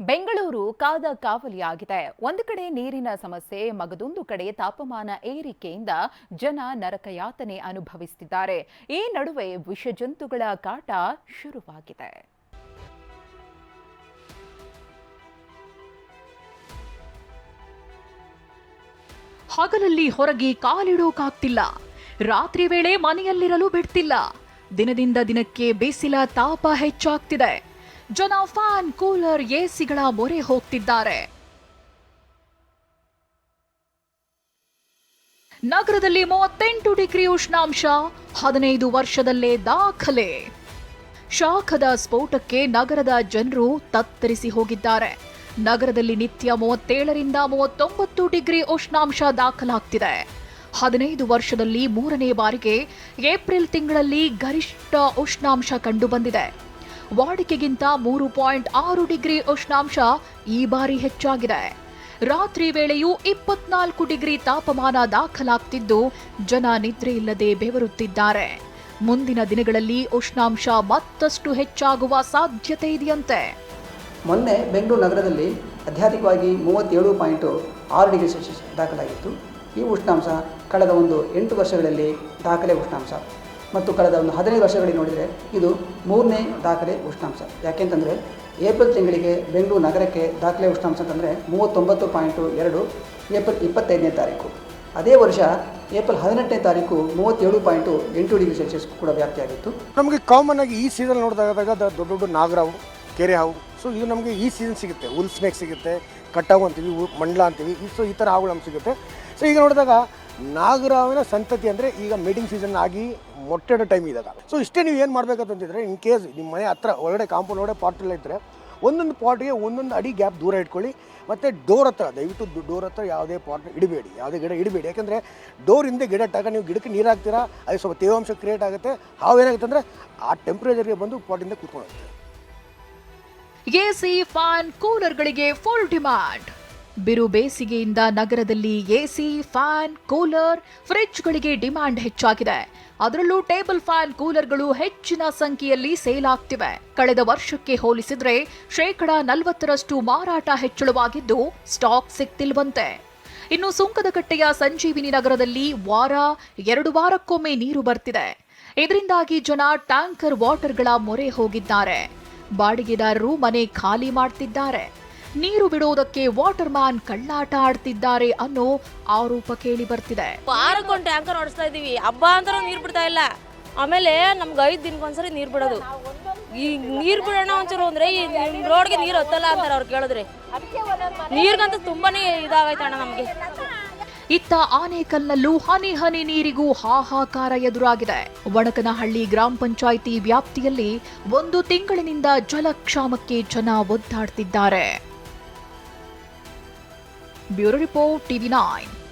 ಬೆಂಗಳೂರು ಕಾದ ಕಾವಲಿಯಾಗಿದೆ. ಒಂದು ಕಡೆ ನೀರಿನ ಸಮಸ್ಯೆ, ಮಗದೊಂದು ಕಡೆ ತಾಪಮಾನ ಏರಿಕೆಯಿಂದ ಜನ ನರಕಯಾತನೆ ಅನುಭವಿಸುತ್ತಿದ್ದಾರೆ ಈ ನಡುವೆ ವಿಷಜಂತುಗಳ ಕಾಟ ಶುರುವಾಗಿದೆ. ಹಗಲಲ್ಲಿ ಹೊರಗೆ ಕಾಲಿಡೋಕಾಗ್ತಿಲ್ಲ. ರಾತ್ರಿ ವೇಳೆ ಮನೆಯಲ್ಲಿರಲು ಬಿಡ್ತಿಲ್ಲ. ದಿನದಿಂದ ದಿನಕ್ಕೆ ಬಿಸಿಲ ತಾಪ ಹೆಚ್ಚಾಗ್ತಿದೆ. ಜನ ಫ್ಯಾನ್, ಕೂಲರ್, ಎಸಿಗಳ ಮೊರೆ ಹೋಗ್ತಿದ್ದಾರೆ. ನಗರದಲ್ಲಿ ಮೂವತ್ತೆಂಟು ಡಿಗ್ರಿ ಉಷ್ಣಾಂಶ, ಹದಿನೈದು ವರ್ಷದಲ್ಲೇ ದಾಖಲೆ. ಶಾಖದ ಸ್ಫೋಟಕ್ಕೆ ನಗರದ ಜನರು ತತ್ತರಿಸಿ ಹೋಗಿದ್ದಾರೆ. ನಗರದಲ್ಲಿ ನಿತ್ಯ ಮೂವತ್ತೇಳರಿಂದ ಮೂವತ್ತೊಂಬತ್ತು ಡಿಗ್ರಿ ಉಷ್ಣಾಂಶ ದಾಖಲಾಗ್ತಿದೆ. ಹದಿನೈದು ವರ್ಷದಲ್ಲಿ ಮೂರನೇ ಬಾರಿಗೆ ಏಪ್ರಿಲ್ ತಿಂಗಳಲ್ಲಿ ಗರಿಷ್ಠ ಉಷ್ಣಾಂಶ ಕಂಡುಬಂದಿದೆ. ವಾಡಿಕೆಗಿಂತ ಮೂರು ಪಾಯಿಂಟ್ ಆರು ಡಿಗ್ರಿ ಉಷ್ಣಾಂಶ ಈ ಬಾರಿ ಹೆಚ್ಚಾಗಿದೆ. ರಾತ್ರಿ ವೇಳೆಯೂ ಇಪ್ಪತ್ನಾಲ್ಕು ಡಿಗ್ರಿ ತಾಪಮಾನ ದಾಖಲಾಗ್ತಿದ್ದು ಜನ ನಿದ್ರೆಯಿಲ್ಲದೆ ಬೆವರುತ್ತಿದ್ದಾರೆ. ಮುಂದಿನ ದಿನಗಳಲ್ಲಿ ಉಷ್ಣಾಂಶ ಮತ್ತಷ್ಟು ಹೆಚ್ಚಾಗುವ ಸಾಧ್ಯತೆ ಇದೆಯಂತೆ. ಮೊನ್ನೆ ಬೆಂಗಳೂರು ನಗರದಲ್ಲಿ ಅತ್ಯಧಿಕವಾಗಿ ಮೂವತ್ತೇಳು ಪಾಯಿಂಟ್ ಆರು ಡಿಗ್ರಿ ಸೆಲ್ಸಿಯಸ್ ದಾಖಲಾಗಿತ್ತು. ಈ ಉಷ್ಣಾಂಶ ಕಳೆದ ಒಂದು ಎಂಟು ವರ್ಷಗಳಲ್ಲಿ ದಾಖಲೆ ಉಷ್ಣಾಂಶ. ಮತ್ತು ಕಳೆದ ಒಂದು ಹದಿನೈದು ವರ್ಷಗಳಿಗೆ ನೋಡಿದರೆ ಇದು ಮೂರನೇ ದಾಖಲೆ ಉಷ್ಣಾಂಶ. ಯಾಕೆಂತಂದರೆ ಏಪ್ರಿಲ್ ತಿಂಗಳಿಗೆ ಬೆಂಗಳೂರು ನಗರಕ್ಕೆ ದಾಖಲೆ ಉಷ್ಣಾಂಶ ಅಂತಂದರೆ ಮೂವತ್ತೊಂಬತ್ತು ಪಾಯಿಂಟು ಎರಡು, ಏಪ್ರಿಲ್ ಇಪ್ಪತ್ತೈದನೇ ತಾರೀಕು. ಅದೇ ವರ್ಷ ಏಪ್ರಿಲ್ ಹದಿನೆಂಟನೇ ತಾರೀಕು ಮೂವತ್ತೇಳು ಪಾಯಿಂಟು ಎಂಟು ಡಿಗ್ರಿ ಸೆಲ್ಸಿಯಸ್ ಕೂಡ ವ್ಯಾಪ್ತಿಯಾಗಿತ್ತು. ನಮಗೆ ಕಾಮನ್ ಆಗಿ ಈ ಸೀಸನ್ ನೋಡಿದಾಗ ದೊಡ್ಡ ದೊಡ್ಡ ನಾಗರಾವು ಕೆರೆ ಹಾವು ಸೊ ಇದು ನಮಗೆ ಈ ಸೀಸನ್ ಸಿಗುತ್ತೆ. ಉಲ್ ಸ್ನೇಕ್ ಸಿಗುತ್ತೆ ಕಟ್ಟಾವು ಅಂತೀವಿ ಮಂಡ್ಲ ಅಂತೀವಿ ಸೊ ಈ ಥರ ಹಾವುಗಳು ನಮ್ಗೆ ಸಿಗುತ್ತೆ. ಸೊ ಈಗ ನೋಡಿದಾಗ ನಾಗರಾವಿನ ಸಂತತಿ ಅಂದರೆ ಈಗ ಮೀಟಿಂಗ್ ಸೀಸನ್ ಆಗಿ ಮೊಟ್ಟೆಡೋ ಟೈಮ್ ಇದಾಗ ಸೊ ಇಷ್ಟೇ ನೀವು ಏನು ಮಾಡಬೇಕಂತಿದ್ರೆ ಇನ್ ಕೇಸ್ ನಿಮ್ಮ ಮನೆ ಹತ್ರ ಒಳಗಡೆ ಕಾಂಪೌಂಡ್ ಒಳಗಡೆ ಪಾಟ್ ಎಲ್ಲ ಇದ್ದರೆ ಒಂದೊಂದು ಪಾಟ್ಗೆ ಒಂದೊಂದು ಅಡಿ ಗ್ಯಾಪ್ ದೂರ ಇಟ್ಕೊಳ್ಳಿ. ಮತ್ತು ಡೋರ್ ಹತ್ರ, ದಯವಿಟ್ಟು ಡೋರ್ ಹತ್ರ ಯಾವುದೇ ಪಾಟ್ನ ಇಡಬೇಡಿ. ಯಾವುದೇ ಗಿಡ ಇಡಬೇಡಿ. ಯಾಕೆಂದರೆ ಡೋರ್ ಹಿಂದೆ ಗಿಡ ಇಟ್ಟಾಗ ನೀವು ಗಿಡಕ್ಕೆ ನೀರು ಹಾಕ್ತೀರಾ? ಅದು ಸ್ವಲ್ಪ ತೇವಾಂಶ ಕ್ರಿಯೇಟ್ ಆಗುತ್ತೆ. ಹಾವು ಏನಾಗುತ್ತೆ ಅಂದರೆ ಆ ಟೆಂಪ್ರೇಚರ್ಗೆ ಬಂದು ಪಾಟಿಂದ ಕೂತ್ಕೊಳ್ಳುತ್ತೆ. ಎಸಿ ಫ್ಯಾನ್ ಕೂಲರ್ಗಳಿಗೆ ಫುಲ್ ಡಿಮಾಂಡ್ ಬಿರು ಬೇಸಿಗೆಯಿಂದ ನಗರದಲ್ಲಿ ಎಸಿ ಫ್ಯಾನ್ ಕೂಲರ್ ಫ್ರಿಡ್ಜ್ಗಳಿಗೆ ಡಿಮಾಂಡ್ ಹೆಚ್ಚಾಗಿದೆ. ಅದರಲ್ಲೂ ಟೇಬಲ್ ಫ್ಯಾನ್ ಕೂಲರ್ಗಳು ಹೆಚ್ಚಿನ ಸಂಖ್ಯೆಯಲ್ಲಿ ಸೇಲ್ ಆಗ್ತಿವೆ. ಕಳೆದ ವರ್ಷಕ್ಕೆ ಹೋಲಿಸಿದ್ರೆ ಶೇಕಡ ನಲವತ್ತರಷ್ಟು ಮಾರಾಟ ಹೆಚ್ಚಳವಾಗಿದ್ದು ಸ್ಟಾಕ್ ಸಿಗ್ತಿಲ್ವಂತೆ ಇನ್ನು ಸುಂಕದಕಟ್ಟೆಯ ಸಂಜೀವಿನಿ ನಗರದಲ್ಲಿ ವಾರ, ಎರಡು ವಾರಕ್ಕೊಮ್ಮೆ ನೀರು ಬರ್ತಿದೆ. ಇದರಿಂದಾಗಿ ಜನ ಟ್ಯಾಂಕರ್ ವಾಟರ್ಗಳ ಮೊರೆ ಹೋಗಿದ್ದಾರೆ. ಬಾಡಿಗೆದಾರರು ಮನೆ ಖಾಲಿ ಮಾಡ್ತಿದ್ದಾರೆ. ನೀರು ಬಿಡುವುದಕ್ಕೆ ವಾಟರ್ ಮ್ಯಾನ್ ಕಳ್ಳಾಟ ಆಡ್ತಿದ್ದಾರೆ ಅನ್ನೋ ಆರೋಪ ಕೇಳಿ ಬರ್ತಿದೆ. ವಾರಕ್ಕೊಂದು ಟ್ಯಾಂಕರ್ ಓಡಿಸ್ತಾ ಇದೀವಿ. ಹಬ್ಬ ಅಂತ ನೀರು ಬಿಡ್ತಾ ಇಲ್ಲ. ಆಮೇಲೆ ನಮ್ಗೆ ಐದು ದಿನಕ್ಕೊಂದ್ಸರಿ ನೀರು ಬಿಡೋದು. ಈ ನೀರು ಬಿಡೋಣ ಒಂಚೂರು ಅಂದ್ರೆ ಈ ರೋಡ್ಗೆ ನೀರು ಹತ್ತಲ್ಲ ಅಂತಾರೆ ಅವ್ರು ಕೇಳಿದ್ರೆ. ನೀರ್ಗಂತೂ ತುಂಬಾನೇ ಇದಾಗೈತೆ ಅಣ್ಣ ನಮಗೆ. ಇತ್ತ ಆನೇಕಲ್ನಲ್ಲೂ ಹನಿ ಹನಿ ನೀರಿಗೂ ಹಾಹಾಕಾರ ಎದುರಾಗಿದೆ. ಒಣಕನಹಳ್ಳಿ ಗ್ರಾಮ ಪಂಚಾಯಿತಿ ವ್ಯಾಪ್ತಿಯಲ್ಲಿ ಒಂದು ತಿಂಗಳಿನಿಂದ ಜಲಕ್ಷಾಮಕ್ಕೆ ಜನ ಒದ್ದಾಡ್ತಿದ್ದಾರೆ. Bureau Report TV9.